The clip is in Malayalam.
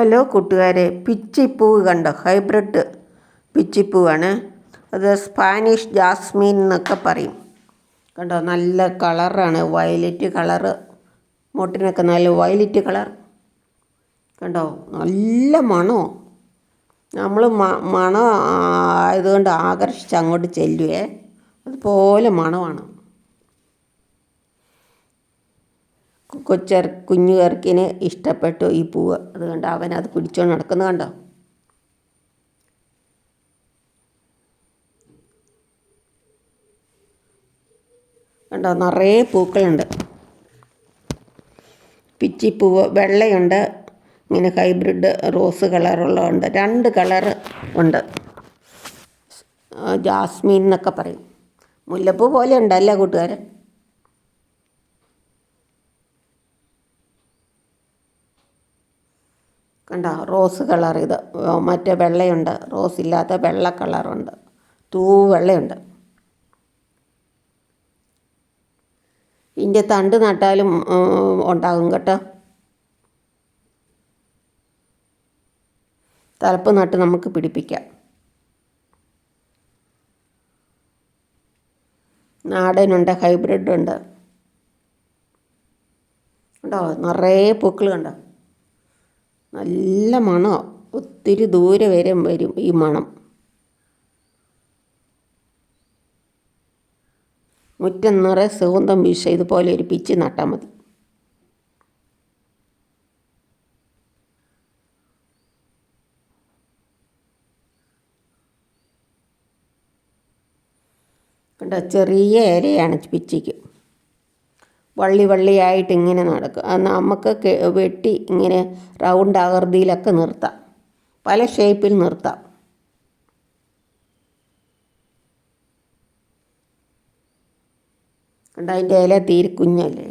ഹലോ കൂട്ടുകാരെ പിച്ചിപ്പൂവ് കണ്ടോ? ഹൈബ്രിഡ് പിച്ചിപ്പൂവാണ്. അത് സ്പാനിഷ് ജാസ്മിൻ എന്നൊക്കെ പറയും. കണ്ടോ? നല്ല കളറാണ്. വയലറ്റ് കളറ് മുട്ടിനൊക്കെ നല്ല വയലറ്റ് കളർ. കണ്ടോ? നല്ല മണോ നമ്മൾ മണം ആയതുകൊണ്ട് ആകർഷിച്ച് അങ്ങോട്ട് ചെല്ലുവേ. അതുപോലെ മണമാണ്. കൊച്ചർ കുഞ്ഞു ഇഷ്ടപ്പെട്ടു ഈ പൂവ്. അതുകൊണ്ട് അവൻ അത് കുടിച്ചോണ്ട് നടക്കുന്നത് കണ്ടോ? കണ്ടോ? നിറയെ പൂക്കളുണ്ട്. പിച്ചിപ്പൂവ് വെള്ളയുണ്ട്. ഇങ്ങനെ ഹൈബ്രിഡ് റോസ് കളറുള്ളതുണ്ട്. രണ്ട് കളറ് ഉണ്ട്. ജാസ്മിൻ എന്നൊക്കെ പറയും. മുല്ലപ്പൂ പോലെ ഉണ്ടല്ലേ കൂട്ടുകാരെ? കണ്ടോ? റോസ് കളർ ഇത്. മറ്റേ വെള്ളയുണ്ട്. റോസ് ഇല്ലാത്ത വെള്ള കളറുണ്ട്. തൂ വെള്ളയുണ്ട്. ഇതിന്റെ തണ്ട് നട്ടാലും ഉണ്ടാകും കേട്ടോ. തലപ്പ് നട്ട് നമുക്ക് പിടിപ്പിക്കാം. നാടനുണ്ട് ഹൈബ്രിഡ് ഉണ്ട് ഉണ്ടോ നിറയെ പൂക്കൾ കണ്ടോ? നല്ല മണമാണ് ഒത്തിരി ദൂരെ വരെ വരും ഈ മണം. മുറ്റം നിറയെ സുഗന്ധം വീശ ഇതുപോലെ ഒരു പിച്ച് നട്ടാൽ മതി. കണ്ട? ചെറിയ ഇരയാണ് പിച്ചിക്ക്. വള്ളി വള്ളിയായിട്ട് ഇങ്ങനെ നടക്കും. അത് നമുക്ക് വെട്ടി ഇങ്ങനെ റൗണ്ട് ആകൃതിയിലൊക്കെ നിർത്താം. പല ഷേപ്പിൽ നിർത്താം. കണ്ട? അതിന്റെ ഇല തീരെ കുഞ്ഞല്ലേ?